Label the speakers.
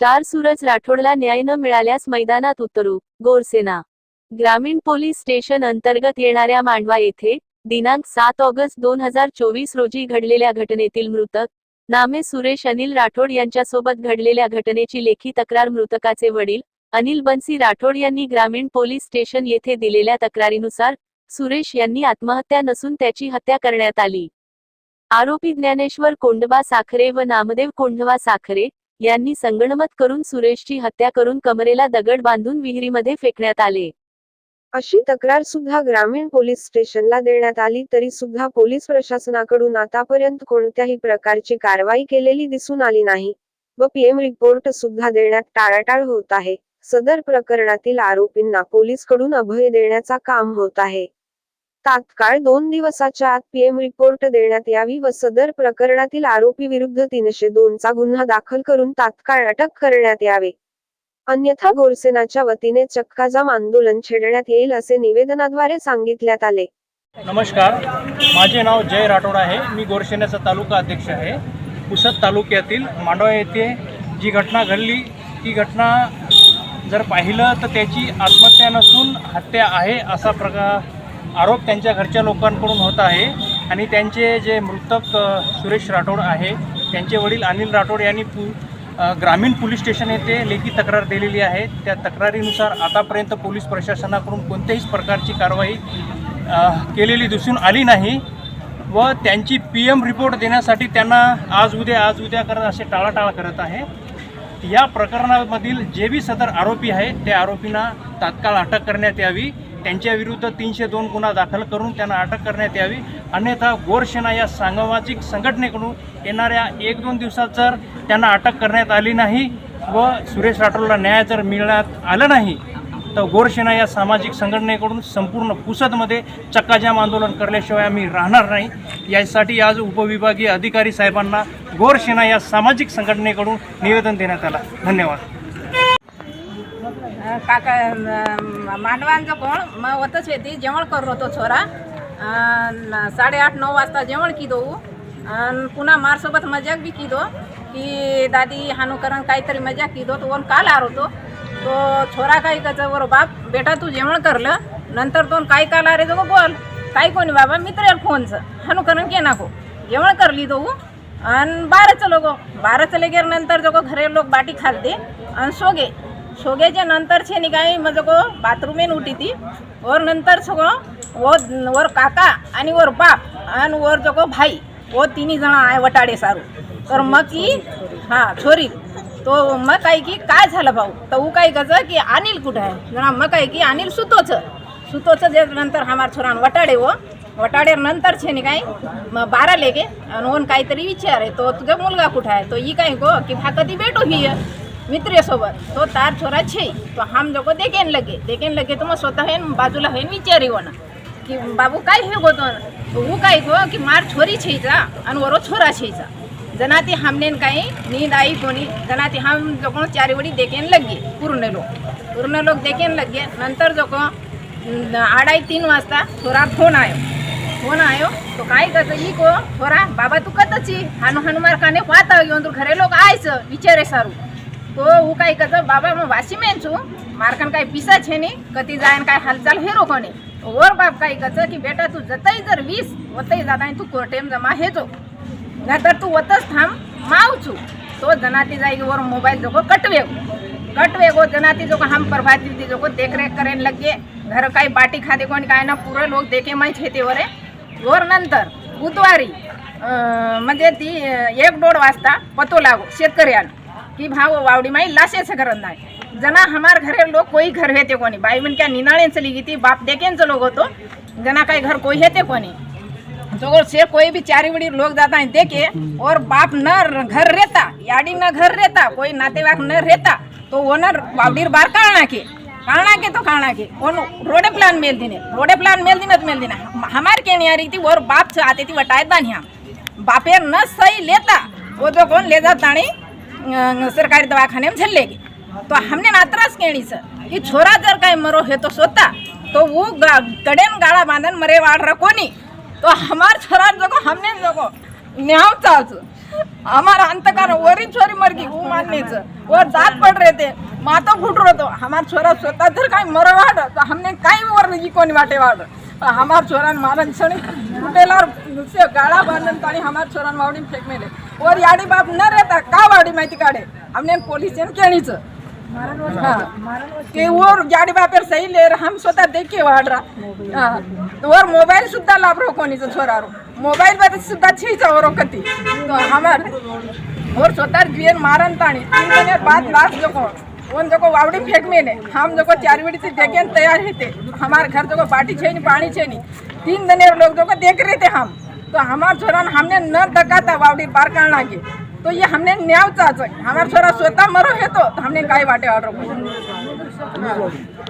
Speaker 1: Star Suraj राठोडला न्याय न मिळाल्यास मैदानात उतरू. गोरसेना. ग्रामीण पोलीस स्टेशन अंतर्गत येणाऱ्या मांडवा येथे दिनांक सात ऑगस्ट दोन हजार चोवीस रोजी घडलेल्या घटनेतील मृतक नामे सुरेश अनिल राठोड यांच्यासोबत घडलेल्या घटनेची लेखी तक्रार मृतकाचे वडील अनिल बन्सी राठोड यांनी ग्रामीण पोलीस स्टेशन येथे दिलेल्या तक्रारीनुसार सुरेश यांनी आत्महत्या नसून त्याची हत्या करण्यात आली. आरोपी ज्ञानेश्वर कोंडबा साखरे व नामदेव कोंढवा साखरे यांनी संगणमत करून सुरेशची हत्या करून कमरेला दगड बांधून विहिरीमध्ये फेकण्यात आले.
Speaker 2: अशी तक्रार सुद्धा ग्रामीण पोलीस स्टेशनला देण्यात आली तरी सुद्धा पोलीस प्रशासनाकडून आतापर्यंत कोणत्याही प्रकारची कारवाई केलेली दिसून आली नाही व पीएम रिपोर्ट सुद्धा देण्यात टाळाटाळ होत आहे. सदर प्रकरणातील आरोपींना पोलीसकडून अभय देण्याचा काम होत आहे. तात्काळ दोन दिवसाच्या आत पीएम रिपोर्ट देण्यात यावी व सदर प्रकरणातील आरोपी विरुद्ध तीनशे दोनचा गुन्हा दाखल करून तात्काळ अटक करण्यात यावे. अन्यथा गोरसेनाच्या वतीने चक्काजाम आंदोलन छेडण्यात येईल असे निवेदनाद्वारे सांगितल्यात आले.
Speaker 3: नमस्कार माझे नाव जय राठोड आहे. मी गोरसेनाचा तालुका अध्यक्ष आहे. पुसद तालुक्यातील मांडवा येथे जी घटना घडली ती घटना जर पाहिलं तर त्याची आत्महत्या नसून हत्या आहे असा प्रकार आरोप त्यांच्या घरच्या लोकांकडून होत आहे. आणि त्यांचे जे मृतक सुरेश राठोड आहे त्यांचे वडील अनिल राठोड यांनी पु ग्रामीण पोलीस स्टेशन येथे लेखी तक्रार दिलेली आहे. त्या तक्रारीनुसार आतापर्यंत पोलीस प्रशासनाकडून कोणत्याही प्रकारची कारवाई केलेली दिसून आली नाही व त्यांची पी एम रिपोर्ट देण्यासाठी त्यांना आज उद्या आज उद्या करत असे टाळाटाळ करत आहे. या प्रकरणामधील जे बी सदर आरोपी आहे त्या आरोपींना तात्काळ अटक करण्यात यावी. त्यांच्या विरुद्ध तीनशे दोन गुन्हा दाखल करून त्यांना अटक करण्यात यावी. अन्यथा गोरसेना या सामाजिक संघटनेकडून येणाऱ्या एक दोन दिवसात जर त्यांना अटक करण्यात आली नाही व सुरेश राठोडला न्याय जर मिळण्यात आलं नाही तर गोरसेना या सामाजिक संघटनेकडून संपूर्ण पुसदमध्ये चक्काजाम आंदोलन करल्याशिवाय आम्ही राहणार नाही. यासाठी आज उपविभागीय अधिकारी साहेबांना गोरसेना या सामाजिक संघटनेकडून निवेदन देण्यात आला. धन्यवाद.
Speaker 4: काका मांडवांचं कोण मग होतच येते जेवण करत होतो छोरा. साडेआठ नऊ वाजता जेवण किदो आणि पुन्हा मारसोबत मजाक बी किदो की दादी हानुकरण काहीतरी मजाक किदो तो वन काल आर होतो तो छोरा काही कसं बरं बाप बेटा तू जेवण करलं नंतर दोन काय काल आरे तो बोल. काय कोणी बाबा मित्र फोनचं. हानू करण के नाको. जेवण करली तो आणि बाराचं लोक बाराचं लेगेर नंतर जो घरे लोक बाटी खालते. आणि सोगे शोग्याच्या नंतरचे म्हणजे निघाई मग को बाथरूम येऊन उठी ती वर नंतर सगळं व वर काका आणि वर बाप आणि वर जो भाई. व तिन्ही जण आहे वटाडे सारू. तर मग की हां छोरी. तो मग काय की काय झालं भाऊ? तर ऊ काय कसं की अनिल कुठं आहे? जरा मग काय की अनिल सुतोचं. सुतोचं जे नंतर हमार छोरान वटाडे व. वटाडे नंतर छे नि काय? मग बारा लेगे. आणि ओन काहीतरी विचार आहे. तो तुझा मुलगा कुठं आहे? तो ई काय गो की भा कधी भेटू ही मित्र सोबत तो तार छोरा छे. तो हम जो देखेन लगे. देखेन लगे तो मग स्वतः हेन बाजूला हेन विचारी हो की बाबू काय हे गोतो तो काय गो की मार छोरी छेचा आणि वरो छोरा छेचा जनाती हमनेन काही नींद आई कोणी. जनाती हम जो को चारी वडी देखेन लगे. पूर्ण लोक. पूर्ण लोक देखेन लगे. नंतर जो अडाई तीन वाजता छोरा फोन आयो. फोन आयो. तो काय करतो? ई को छोरा बाबा तू कतची? हनु हनुमार काने पाहता घेऊन तू घरे लोक आयचं. विचारे सारू. तो હું કાંઈ કરતો બાબા હું વાસીમેન છું મારકન કાંઈ પીસા છે નહીં કતી જાય કાંઈ હાલચાલ હેરો કોને ઓર બાપ કાંઈ કરતો की बेटा तू जतई जर वीस वतई जाता तू कोर्टेम जमा हेजो नाहीतर तू वतच थांब माव छू तो जनाती जाई वर मोबाईल जो कटवे कटवे गो जनाती जो हम प्रभाती दी जो देख रेख करेन लगे घर काही बाटी खाते कोणी काय ना पुरे लोक देखे माहीत हेते वरे वर नंतर बुधवारी अं, म्हणजे ती अं, एक दोड वाजता पतो लागो शेतकऱ्याला की भाव वावडी माई लाशेचं घरन नाही. जना हमार घरे लोक कोई घर हेते कोणी. बाई म्हण क्या निनाळे चली गी बाप देखेंच लोक होतो. जना काही घर कोई हेते कोणी. जो से कोई भी चारी बड़ी लोग जाता है देखे. और बाप न घर रहता याडी न घर रहता कोई नातेवाक न रहता तो वो न बावडीर बार काळना के काळना के तो काळना के ओन रोडे प्लान मेल दिने. रोडे प्लान मेल दिनत मेल दिना. हमार के नहीं आ रही थी और बाप से आते थी वटायता नहीं हम बापेर न सही लेता. वो जो कौन ले जाता नहीं सरकारी दवाखाने में झल्लेगी तो हमने ना त्रास केणी सर. की छोरा जर काय मरो हे तो सोता तो वो गा- कडेन गाळा बांधन मरे वाढ रकोनी तो हमार छोरा जगो हमने जगो. न्याव चालच. हमार अंतकार वरी छोरी मरगी ऊ मान्यच. और दांत पड़ रे थे माथा फूट रहा तो. हमारा छोरा स्वतः जर काही मरो वाट तो हमने काही वर जी कोणी वाटे वाट हमार छोरा मारन सणी फुटेला और से गाड़ा बांधन ताणी हमार छोरा और याडी बाप न रहता का वाड़ी माहिती काढे? हमने पोलीस केणीच. ते वो गाड़ी बापेर सही ले हम स्वतः देखे के वाढ रहा. हाँ, तो और मोबाइल सुद्धा लाभरो कोणीचं छोरारो मोबाईल मध्ये सुद्धा छीचा वरो कती. तो हमार और स्वतः जीवन मारन ताणी. तीन दिन बाद लास्ट जको उन जको वावड़ी फेंक में ने हम जको चार बड़ी से देखे तैयार रहते हमारे घर जको बाटी छे नहीं पानी छे तीन दिन लोग जको देख रहे थे हम. तो हमार छोरा हमने न दकाता वावड़ी पार करना की तो ये हमने न्याव चाच हमार छोरा स्वतः मरो है तो हमने काय वाटे ऑर्डर